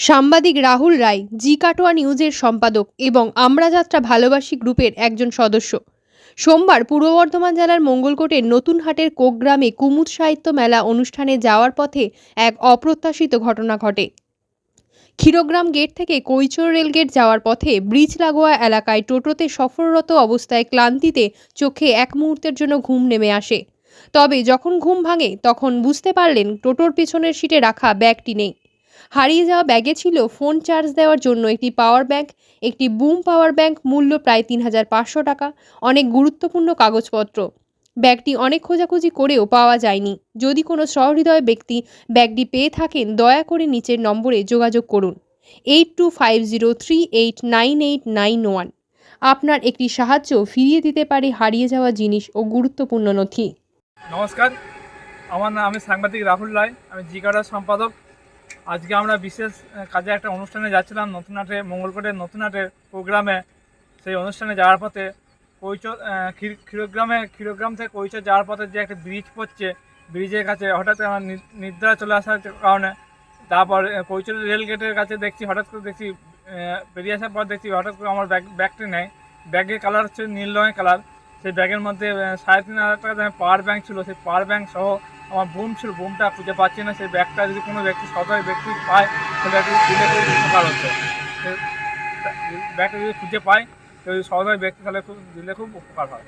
সাংবাদিক রাহুল রায়, জি কাটোয়া নিউজের সম্পাদক এবং আমরা যাত্রা ভালোবাসি গ্রুপের একজন সদস্য। সোমবার পূর্ব বর্ধমান জেলার মঙ্গলকোটের নতুন হাটের কোকগ্রামে কুমুদ সাহিত্য মেলা অনুষ্ঠানে যাওয়ার পথে এক অপ্রত্যাশিত ঘটনা ঘটে। ক্ষীরগ্রাম গেট থেকে কৈচর রেলগেট যাওয়ার পথে ব্রিজ লাগোয়া এলাকায় টোটোতে সফররত অবস্থায় ক্লান্তিতে চোখে এক মুহূর্তের জন্য ঘুম নেমে আসে। তবে যখন ঘুম ভাঙে, তখন বুঝতে পারলেন টোটোর পেছনের সিটে রাখা ব্যাগটি নেই। হারিয়ে যাওয়া ব্যাগে ছিল ফোন চার্জ দেওয়ার জন্য একটি পাওয়ার ব্যাংক, একটি বুম পাওয়ার ব্যাংক মূল্য প্রায় তিন হাজার পাঁচশো টাকা, অনেক গুরুত্বপূর্ণ কাগজপত্র। ব্যাগটি অনেক খোঁজাখুঁজি করেও পাওয়া যায়নি। যদি কোনো সহৃদয় ব্যক্তি ব্যাগটি পেয়ে থাকেন, দয়া করে নিচের নম্বরে যোগাযোগ করুন। Eight two five zero three eight nine eight nine one. আপনার একটি সাহায্য ফিরিয়ে দিতে পারে হারিয়ে যাওয়া জিনিস ও গুরুত্বপূর্ণ নথি। নমস্কার, আমার নাম আমি সাংবাদিক রাহুল রায়, আমি জিকাটার সম্পাদক। আজকে আমরা বিশেষ কাজে একটা অনুষ্ঠানে যাচ্ছিলাম নতুন হাটে মঙ্গলকোটের নতুন হাটের প্রোগ্রামে। সেই অনুষ্ঠানে যাওয়ার পথে কৈচর ক্ষীরগ্রামে, ক্ষীরগ্রাম থেকে কৈচর যাওয়ার পথে যে একটা ব্রিজ পড়ছে, ব্রিজের কাছে হঠাৎ আমার নিদ্রা চলে আসার কারণে তারপর কৈচর রেল গেটের কাছে দেখছি, হঠাৎ করে দেখছি বেরিয়ে আসার পর দেখছি হঠাৎ করে আমার ব্যাগ, ব্যাগটি নেয় ব্যাগের কালার হচ্ছে নীল রঙের কালার। সেই ব্যাগের মধ্যে সাড়ে তিন হাজার টাকা পাওয়ার ব্যাঙ্ক ছিল। সেই পাওয়ার ব্যাংক সহ আমার বোম ছিল বোমটা খুঁজে পাচ্ছি না সেই ব্যাগটা যদি কোনো ব্যক্তি, সদয় ব্যক্তি পায়, তাহলে একটু দিলে খুব উপকার হতো। ব্যাগটা যদি খুঁজে পায় যদি সদয় ব্যক্তি, তাহলে খুব দিলে খুব উপকার হয়।